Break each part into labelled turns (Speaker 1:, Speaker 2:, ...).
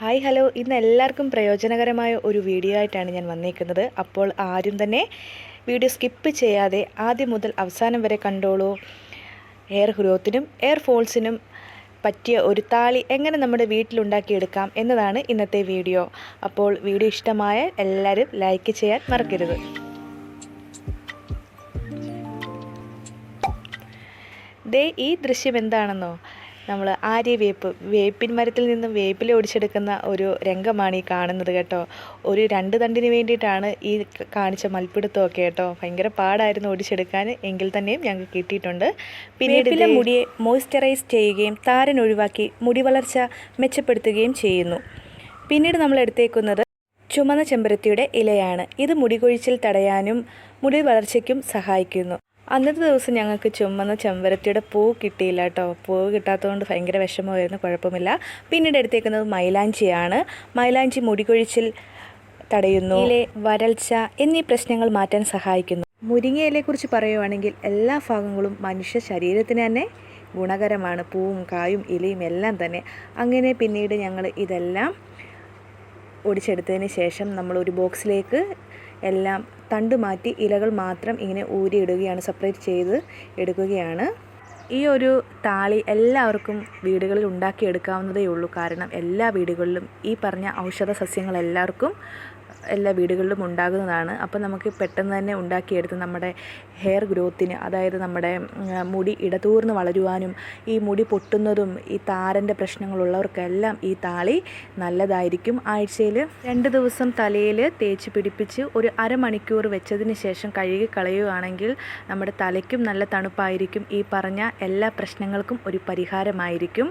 Speaker 1: Hi hello ഇന്ന് എല്ലാവർക്കും പ്രയോജനകരമായ ഒരു വീഡിയോ ആയിട്ടാണ് ഞാൻ വന്നിരിക്കുന്നത് അപ്പോൾ ആരും തന്നെ വീഡിയോ സ്കിപ്പ് ചെയ്യാതെ ആദ്യം മുതൽ അവസാനം വരെ കണ്ടോളൂ. എയർ ഗ്രോത്തിനും എയർ ഫോൾസിനും പറ്റിയ ഒരു താളി എങ്ങനെ നമ്മുടെ വീട്ടിലുണ്ടാക്കിയെടുക്കാം എന്നതാണ് ഇന്നത്തെ വീഡിയോ അപ്പോൾ വീഡിയോ ഇഷ്ടമായ എല്ലാവരും ലൈക്ക് ചെയ്യാൻ മറക്കരുത്. ദേ ഈ ദൃശ്യം എന്താണെന്നോ? നമ്മൾ ആര്യവേപ്പ് വേപ്പിൻ മരത്തിൽ നിന്നും വേപ്പില ഒടിച്ചെടുക്കുന്ന ഒരു രംഗമാണ് ഈ കാണുന്നത് കേട്ടോ. ഒരു രണ്ട് തണ്ടിന് വേണ്ടിയിട്ടാണ് ഈ കാണിച്ച മൽപ്പിടുത്തമൊക്കെ കേട്ടോ. ഭയങ്കര പാടായിരുന്നു ഒടിച്ചെടുക്കാൻ. എങ്കിൽ തന്നെയും ഞങ്ങൾക്ക് കിട്ടിയിട്ടുണ്ട്. പിന്നീട്
Speaker 2: മുടിയെ മോയ്സ്ചറൈസ് ചെയ്യുകയും താരൻ ഒഴിവാക്കി മുടി വളർച്ച മെച്ചപ്പെടുത്തുകയും ചെയ്യുന്നു. പിന്നീട് നമ്മൾ എടുത്തേക്കുന്നത് ചുമന്ന ചെമ്പരത്തിയുടെ ഇലയാണ്. ഇത് മുടി കൊഴിച്ചിൽ തടയാനും മുടി വളർച്ചയ്ക്കും സഹായിക്കുന്നു. അന്നത്തെ ദിവസം ഞങ്ങൾക്ക് ചുമന്ന ചെമ്പരത്തിയുടെ പൂ കിട്ടിയില്ല കേട്ടോ. പൂ കിട്ടാത്തതുകൊണ്ട് ഭയങ്കര വിഷമമായിരുന്നു കുഴപ്പമില്ല. പിന്നീട് എടുത്തേക്കുന്നത് മൈലാഞ്ചിയാണ്. മൈലാഞ്ചി മുടികൊഴിച്ചിൽ തടയുന്നു. ഇലെ വരൾച്ച എന്നീ പ്രശ്നങ്ങൾ മാറ്റാൻ സഹായിക്കുന്നു.
Speaker 1: മുരിങ്ങയിലെക്കുറിച്ച് പറയുവാണെങ്കിൽ എല്ലാ ഭാഗങ്ങളും മനുഷ്യ ശരീരത്തിന് തന്നെ ഗുണകരമാണ്. പൂവും കായും ഇലയും എല്ലാം തന്നെ. അങ്ങനെ പിന്നീട് ഞങ്ങൾ ഇതെല്ലാം ഒടിച്ചെടുത്തതിന് ശേഷം നമ്മൾ ഒരു ബോക്സിലേക്ക് എല്ലാം തണ്ട് മാറ്റി ഇലകൾ മാത്രം ഇങ്ങനെ ഊരിയിടുകയാണ് സെപ്പറേറ്റ് ചെയ്ത് എടുക്കുകയാണ്. ഈ ഒരു താളി എല്ലാവർക്കും വീടുകളിൽ ഉണ്ടാക്കിയെടുക്കാവുന്നതേ ഉള്ളൂ. കാരണം എല്ലാ വീടുകളിലും ഈ പറഞ്ഞ ഔഷധ സസ്യങ്ങൾ എല്ലാവർക്കും എല്ലാ വീടുകളിലും ഉണ്ടാകുന്നതാണ്. അപ്പോൾ നമുക്ക് പെട്ടെന്ന് തന്നെ ഉണ്ടാക്കിയെടുത്ത് നമ്മുടെ ഹെയർ ഗ്രോത്തിന് അതായത് നമ്മുടെ മുടി ഇടതൂർന്ന് വളരുവാനും ഈ മുടി പൊട്ടുന്നതും ഈ താരന്റെ പ്രശ്നങ്ങളുള്ളവർക്കെല്ലാം ഈ താളി നല്ലതായിരിക്കും. ആഴ്ചയിൽ രണ്ട് ദിവസം തലയിൽ തേച്ച് പിടിപ്പിച്ച് ഒരു അരമണിക്കൂർ വെച്ചതിന് ശേഷം കഴുകി കളയുകയാണെങ്കിൽ നമ്മുടെ തലയ്ക്കും നല്ല തണുപ്പായിരിക്കും. ഈ പറഞ്ഞ എല്ലാ പ്രശ്നങ്ങൾക്കും ഒരു പരിഹാരമായിരിക്കും.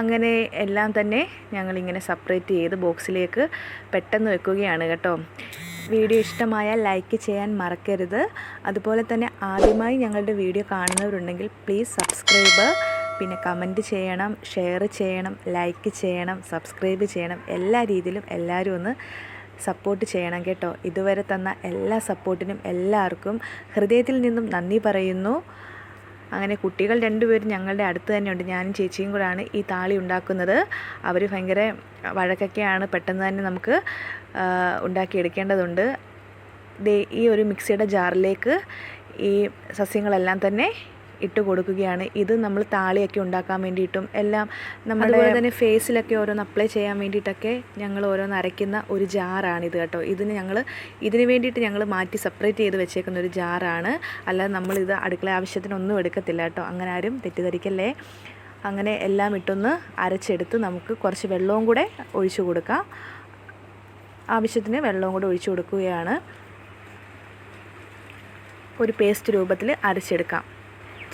Speaker 1: അങ്ങനെ എല്ലാം തന്നെ ഞങ്ങളിങ്ങനെ സെപ്പറേറ്റ് ചെയ്ത് ബോക്സിലേക്ക് പെട്ടെന്ന് വെക്കുകയാണ് കേട്ടോ. വീഡിയോ ഇഷ്ടമായാൽ ലൈക്ക് ചെയ്യാൻ മറക്കരുത്. അതുപോലെ തന്നെ ആദ്യമായി ഞങ്ങളുടെ വീഡിയോ കാണുന്നവരുണ്ടെങ്കിൽ പ്ലീസ് സബ്സ്ക്രൈബ്. പിന്നെ കമന്റ് ചെയ്യണം ഷെയർ ചെയ്യണം ലൈക്ക് ചെയ്യണം സബ്സ്ക്രൈബ് ചെയ്യണം. എല്ലാ രീതിയിലും എല്ലാവരും ഒന്ന് സപ്പോർട്ട് ചെയ്യണം കേട്ടോ. ഇതുവരെ തന്ന എല്ലാ സപ്പോർട്ടിനും എല്ലാവർക്കും ഹൃദയത്തിൽ നിന്നും നന്ദി പറയുന്നു. അങ്ങനെ കുട്ടികൾ രണ്ടുപേരും ഞങ്ങളുടെ അടുത്ത് തന്നെയുണ്ട്. ഞാനും ചേച്ചിയും കൂടാണ് ഈ താളി ഉണ്ടാക്കുന്നത്. അവർ ഭയങ്കര വഴക്കൊക്കെയാണ് പെട്ടെന്ന് തന്നെ നമുക്ക് ഉണ്ടാക്കിയെടുക്കേണ്ടതുണ്ട്. ഈ ഒരു മിക്സിയുടെ ജാറിലേക്ക് ഈ സസ്യങ്ങളെല്ലാം തന്നെ ഇട്ട് കൊടുക്കുകയാണ്. ഇത് നമ്മൾ താളിയൊക്കെ ഉണ്ടാക്കാൻ വേണ്ടിയിട്ടും എല്ലാം നമ്മുടെ തന്നെ ഫേസിലൊക്കെ ഓരോന്ന് അപ്ലൈ ചെയ്യാൻ വേണ്ടിയിട്ടൊക്കെ ഞങ്ങൾ ഓരോന്ന് അരയ്ക്കുന്ന ഒരു ജാറാണിത് കേട്ടോ. ഇതിന് ഞങ്ങൾ ഇതിന് വേണ്ടിയിട്ട് ഞങ്ങൾ മാറ്റി സെപ്പറേറ്റ് ചെയ്ത് വെച്ചേക്കുന്ന ഒരു ജാറാണ്. അല്ലാതെ നമ്മളിത് അടുക്കള ആവശ്യത്തിനൊന്നും എടുക്കത്തില്ല കേട്ടോ. അങ്ങനെ ആരും തെറ്റിദ്ധരിക്കല്ലേ. അങ്ങനെ എല്ലാം ഇട്ടൊന്ന് അരച്ചെടുത്ത് നമുക്ക് കുറച്ച് വെള്ളവും കൂടെ ഒഴിച്ചു കൊടുക്കാം. ആവശ്യത്തിന് വെള്ളവും കൂടെ ഒഴിച്ചു കൊടുക്കുകയാണ്. ഒരു പേസ്റ്റ് രൂപത്തിൽ അരച്ചെടുക്കാം.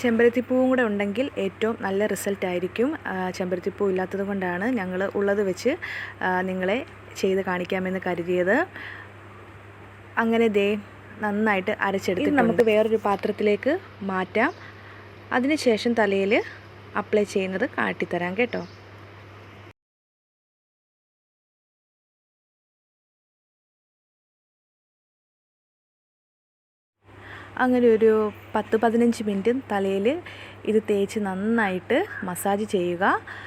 Speaker 1: ചെമ്പരത്തിപ്പൂവും കൂടെ ഉണ്ടെങ്കിൽ ഏറ്റവും നല്ല റിസൾട്ട് ആയിരിക്കും. ആ, ചെമ്പരത്തിപ്പൂ ഇല്ലാത്തത് കൊണ്ടാണ് ഞങ്ങൾ ഉള്ളത് വെച്ച് നിങ്ങളെ ചെയ്ത് കാണിക്കാമെന്ന് കരുതിയത്. അങ്ങനെ ദേ നന്നായിട്ട് അരച്ചെടുത്ത് നമുക്ക് വേറൊരു പാത്രത്തിലേക്ക് മാറ്റാം. അതിനുശേഷം തലയിൽ അപ്ലൈ ചെയ്യുന്നത് കാട്ടിത്തരാം കേട്ടോ. അങ്ങനെ ഒരു പത്ത് പതിനഞ്ച് മിനിറ്റ് തലയിൽ ഇത് തേച്ച് നന്നായിട്ട് മസാജ് ചെയ്യുക.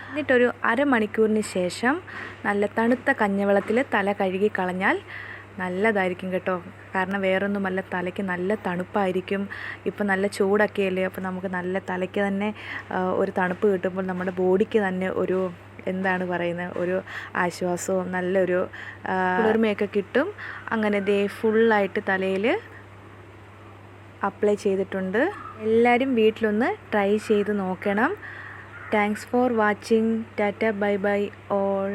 Speaker 1: എന്നിട്ടൊരു അരമണിക്കൂറിന് ശേഷം നല്ല തണുത്ത കഞ്ഞവെള്ളത്തിൽ തല കഴുകി കളഞ്ഞാൽ നല്ലതായിരിക്കും കേട്ടോ. കാരണം വേറൊന്നുമല്ല തലയ്ക്ക് നല്ല തണുപ്പായിരിക്കും. ഇപ്പം നല്ല ചൂടൊക്കെയല്ലേ? അപ്പോൾ നമുക്ക് നല്ല തലയ്ക്ക് തന്നെ ഒരു തണുപ്പ് കിട്ടുമ്പോൾ നമ്മുടെ ബോഡിക്ക് തന്നെ ഒരു എന്താണ് പറയുന്നത്? ഒരു ആശ്വാസവും നല്ലൊരു കുളിർമയൊക്കെ കിട്ടും. അങ്ങനെ ദേ ഫുള്ളായിട്ട് തലയിൽ അപ്ലൈ ചെയ്തിട്ടുണ്ട്. എല്ലാവരും വീട്ടിലൊന്ന് ട്രൈ ചെയ്ത് നോക്കണം. Thanks for watching tata bye bye all